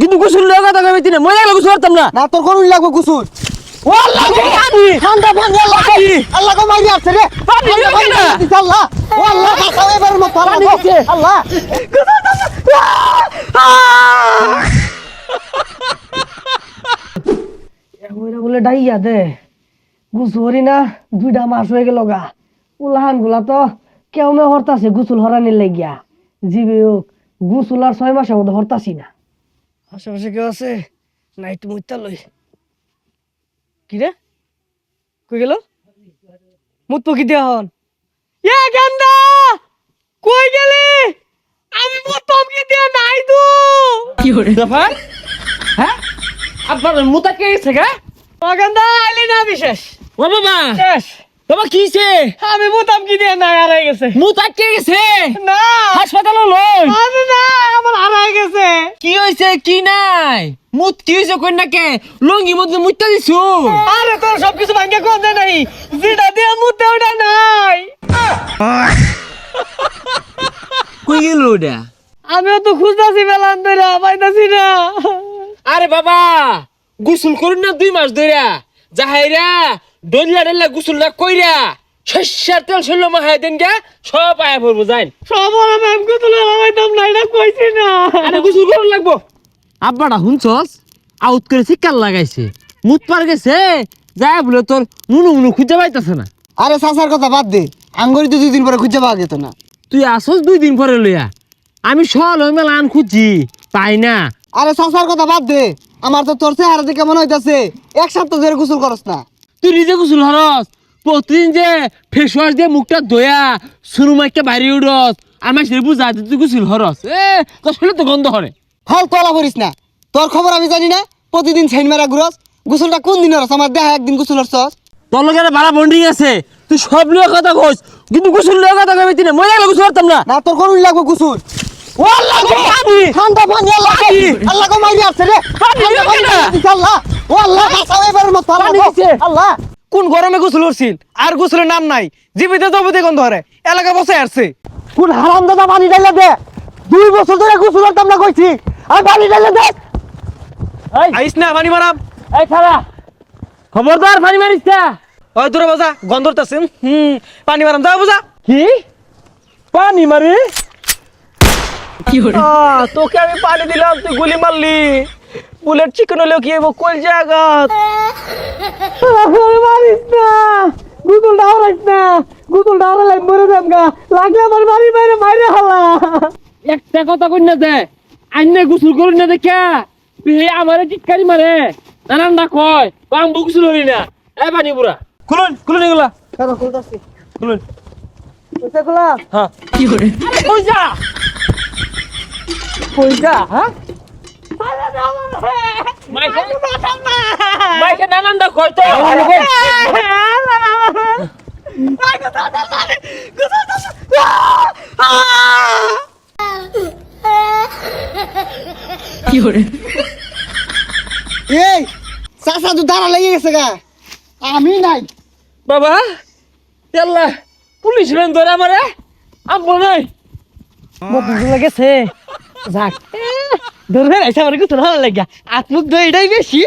কিন্তু গোসল লওয়ার কথা কইবি তিনে মই লাগলে গোসল করতাম না। না তোর কোন লাগবে গুসুল। ও আল্লাহ গো পানি ঠান্ডা আল্লাহ পানি। আল্লাহ কো মারি আছে রে। পানি না। আল্লাহ। ও আল্লাহ বাঁচাও এবার মত পানি দিছে। আল্লাহ। ওইরা বলে ডাইয়া দে। গুসুরি না দুইটা মাস হয়ে গেল গা। উলাহানগুলা তো কেউ মে হরতাছে গুসুল হরানির লাগিয়া। জিবে হোক গুসুল আর ছয় মাসের মধ্যে হরতাছি না। আশেপাশে কেউ আছে? না একটু মুইতা লই। কি রে? কই গেল? মুত পকি দিয়া হন। এ গান্দা! কই গেলি? আমি মুত পকি দিয়া নাই তো কি হরে জাফর হ্যাঁ? আব্বার মুতা কে গেছে গা? ও গান্দা আইলি না বিশেষ? ও বাবা! শেষ বাবা কি হইছে? আমি মুতাম কি দিয়ে নাই হারাই গেছে। মুতা কে গেছে? না। হাসপাতালে লই আরে না আমার হারাই গেছে কি হইছে কি নাই? মুত কি হইছে কই না কে? লঙ্গি মধ্যে মুত্তা দিছু? আরে তোর সবকিছু ভাঙ্গে কোন দে নাই? যেটা দিয়ে মুতে ওটা নাই। কই গেল ওটা? আমিও তো খুঁজতাছি বেলান ধরে পাইতাছি না। আরে বাবা গোসল করুন না দুই মাস ধইরা। যাহাইরা ডলিয়া ডলিয়া গোসলটা কইরা শস্যার তেল দেন গা সব আয়া পড়ব যাইন। সব ওরা ম্যাম কো তুলে লাগাইতাম না এটা কইছি না। আরে করুন লাগবো। আব্বাটা হুনছস আউট করে শিকার লাগাইছে। মুত পার গেছে যায় বলে তোর নুনু মুনু খুঁজে পাইতাছে না। আরে সাসার কথা বাদ দে আঙ্গুরি তো দুই দিন পরে খুঁজে পাওয়া যেত না। তুই আসস দুই দিন পরে লইয়া। আমি সল ওই মেলা আন খুঁজছি পাই না? আরে সাসার কথা বাদ দে আমার তো তোর চেহারা দেখে মনে হইতাছে এক সপ্তাহ ধরে গোসল করস না। তুই নিজে গোসল হরস প্রতিদিন যে ফেস ওয়াশ দিয়ে মুখটা ধোয়া সুরু মাইকে বাইরে উড়স আমার সে বুঝা যে তুই হরস এ শরীরে তো গন্ধ হরে ফল তোলা করিস না। তোর খবর আমি জানি না? প্রতিদিন ছাইন মারা ঘুরস গোসলটা কোন দিন হরস আমার দেখা একদিন গোসল হরছস তোর লোকের ভাড়া বন্ডিং আছে। তুই সব লিয়ে কথা কইস কিন্তু গোসল লিয়ে কথা কইবি তিনে মই লাগলে গোসল করতাম না। না তোর কোন লাগবে গোসল আল্লাহ! গো পানি ঠান্ডা পানি আল্লাহ! আছে রে আল্লাহ! কো দিবে না। মারি দিছে। আল্লাহ! ও আল্লাহ! বাঁচাও এবার মত আল্লাহ! কোন গরমে গোসল করছিল আর গোসলের নাম নাই। জীবিত জবতে গন্ধ হরে এলাকা বসে আসছে। কোন হারাম দাদা পানি ঢাইলে দে। দুই বছর ধরে গোসল করতাম না কইছি। আর পানি ঢাইলে দে। এই। আইস না পানি মারাম। এই খালা। খবরদার পানি মারিস না। ওই দূরে বাজা গন্ধরতাছে হুম। পানি মারাম যাও বুঝা কি? পানি মারি আহ, তোকে আমি পানি দিলাম তুই গুলি মারলি। বুলেট চিকেন হলেও কি হইব? কোন জায়গা? মারিস না। গুগল ডাওরাইস না। গুগল ডাওরাই মরে যাম গা। লাগলে আমার বাড়ি বাইরে মাইরে হালা। একটা কথা কই না দে আইনে গোসল করুন না দেখা? তুই হে আমারে টিটকারি মারে। নানান না কয় বাম গোসল হই না। এই পানি পুরা খুলুন খুলুন এগুলা। কেন খুলতাছি। খুলুন। হ্যাঁ। কি করে কই যা। কই যা হ্যাঁ? মাইকে নানান দা কয় তো এই চাচা তো দাঁড়া লেগে গেছে গা। আমি নাই। বাবা ইয়াল্লা পুলিশ রেন ধরে আমারে। আমবো নাই। মতো লাগেছে। যাক। ধরবে এসে আমার কিছু ভালো লাগে। আত্মুগ্ধ এটাই বেশি।